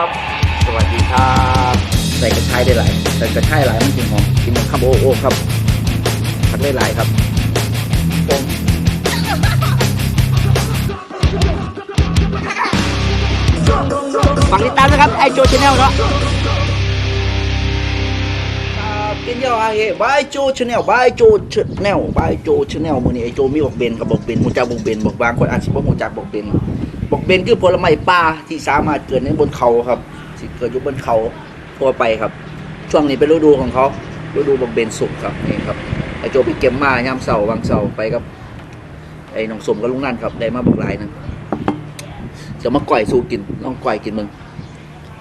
ครับสวัสดีครับ ใส่กระชายได้หลายใส่กระชายหลายมันจริงหอมกินข้าวโอโอครับผักได้หลายครับผมฝากติดตามนะครับไอโจชาแนลเนาะกินยาเฮ้บายโจชาแนลบายโจชาแนลบายโจชาแนลมื้อนี้ไอโจมีบอกเบนกับบอกเบนฮู้จักบอกเบนบอกบางคนอาจสิบ่ฮู้จักบอกเบน บอกเบนคือผลไม้ป่าที่สามารถเกิดในบนเขาครับสิเกิดอยู่บนเขาทั่วไปครับ ช่วงนี้เป็นฤดูของเขาฤดูบอกเบนสุกครับนี่ครับไอโจไปเก็บมายามเสาร์วางเสาร์ไปกับไอ้น้องสมกับลุงนั่นครับได้มาบอกหลายหนึงจะมาก่อยสู้กินลองก่อยกินมึง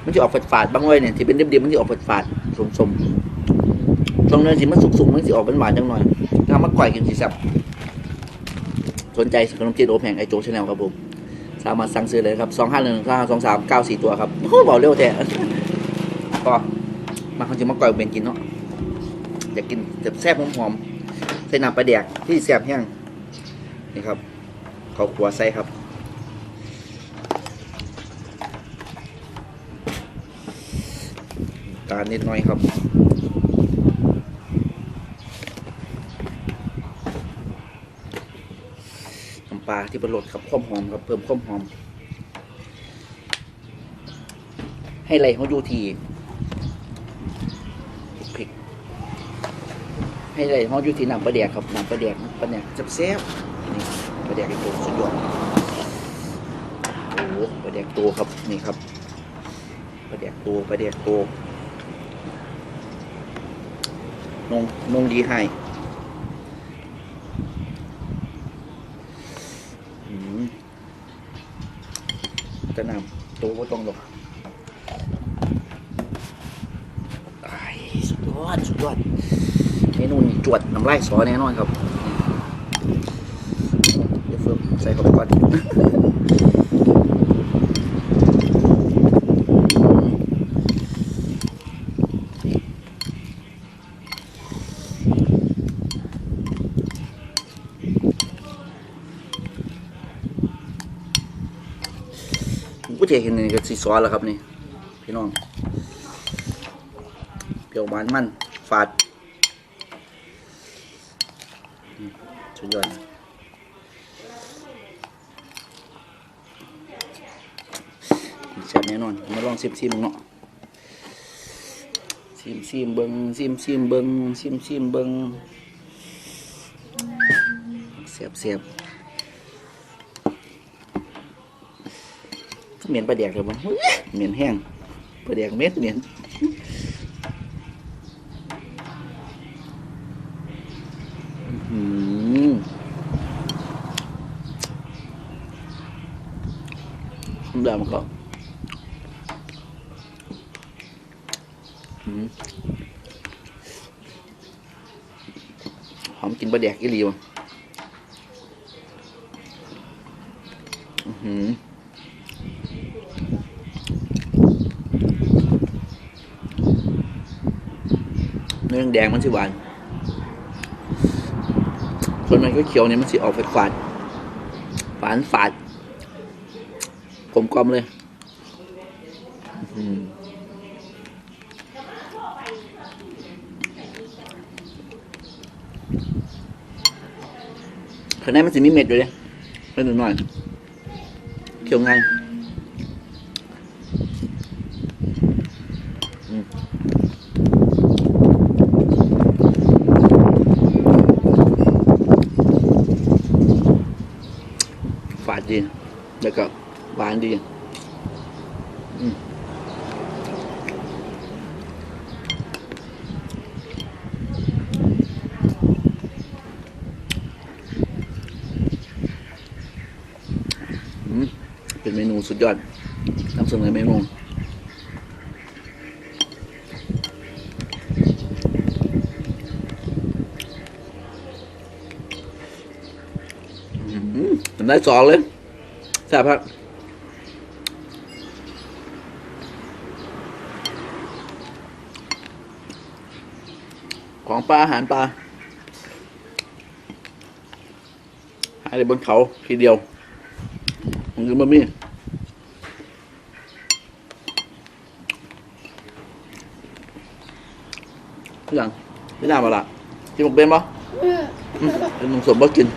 มันจะออกฝาดๆบางไว้เนี่ยที่เป็นเดียมๆมันจะออกฝาดๆสมๆตรงนั้นสิมันสุกๆมันจะออกเป็นหวานจังหน่อยถ้ามาก่อยกินสิแซ่บสนใจขนมจีนโอแพงไอโจชาแนลครับผม สามารถสั่งซื้อเลยครับสองห้าหนึ่งห้าสองสามเก้าสี่ตัวครับโอ้บอกเร็วแท้ก็มาเขาจะมาก่อยเป็นกินเนาะอยากกินแซ่บหอมๆใส่น้ำปลาแดกที่แซ่บแห้งนี่ครับเขาขัวใส่ครับตาลนิดหน่อยครับ น้ำ ปลาที่เป็นรสครับความหอมครับเพิ่มความหอม ให้ไรเขาอยู่ทีพริกให้ไรเขาอยู่ทีน้ำปลาแดกครับน้ำปลาแดกนะปลาแดกแซ่บนี่ปลาแดกตัวสุดยอดโอ้โหปลาแดกตัวครับนี่ครับปลาแดกตัวปลาแดกตัวนงนงดีให้อืมจะนำ ตัวก็ต้องหรอกไอ้สุดยอดสุดยอดเมนูนี้จวดน้ำลายสอแน่นอนครับเดี๋ยวเฟิร์มใส่เข้าไปก่อน จะเห็นนี่ก็สีซอสแล้วครับนี่ พี่น้อง เปรี้ยวหวานมันฝาดอืมสุดยอดแซ่บแน่นอน มาลองซิมซิมเนาะซิมซิมเบิงซิมซิมเบิงซิมซิมเบิงเสียบเสียบ เหม็นปลาแดกเลยมั้งเหม็นแห้งปลาแดกเม็ดเหม็นอืมด้มันก็หอมกินปลาแดกอีหลีวะอือหือเนื้อ แดงมันสิหวานส่วนมันก็เขียวเนี่ยมันสิออกฝาดฝานฝาดกลมกลมเลยข้างในมันสิมีเม็ดอยู่เลยเล็กหน่อยเคี้ยวไงายอืมฝาดดี แล้วก็หวานดีอืมอืมเป็นเมนูสุดยอดนำเสนอเมนูอืมทำได้สองเลยแซ่บครับ ของปลาอาหารปลาหายในบนเขาทีเดียวผมกินบะมี่อย่างไม่น่ามาละที่ผมเป็นปะเป็นหนุ่มสมบ่กิน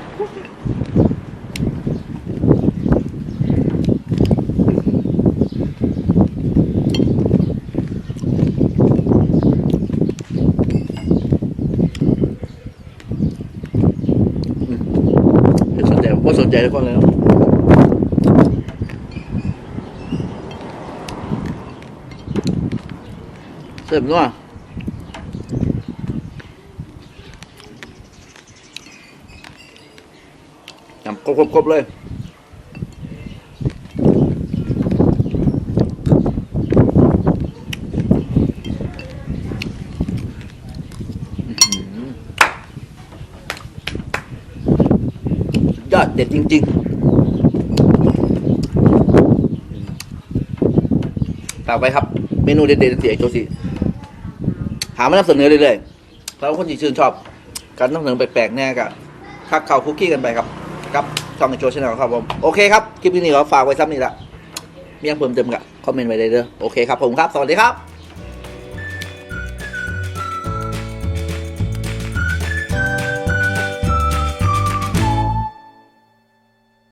ใจทุกคนเลยครับเสริมด้วยยำครบๆเลย ดเด็ดจริง ๆ ต่อไปครับ เมนูเด็ดๆเสียโจซีหามานำเสนอเรื่อยๆแล้วคนที่ชื่นชอบ การนำเสนอแปลกๆแน่กับคักเข่าคุกกี้กันไปครับกับช่องในโจชแนลครับผม โอเคครับ คลิปนี้ขอฝากไว้ซ้ำนี่ละมียังเพิ่มเติมกับคอมเมนต์ไว้เลยเด้อโอเคครับผมครับ สวัสดีครับ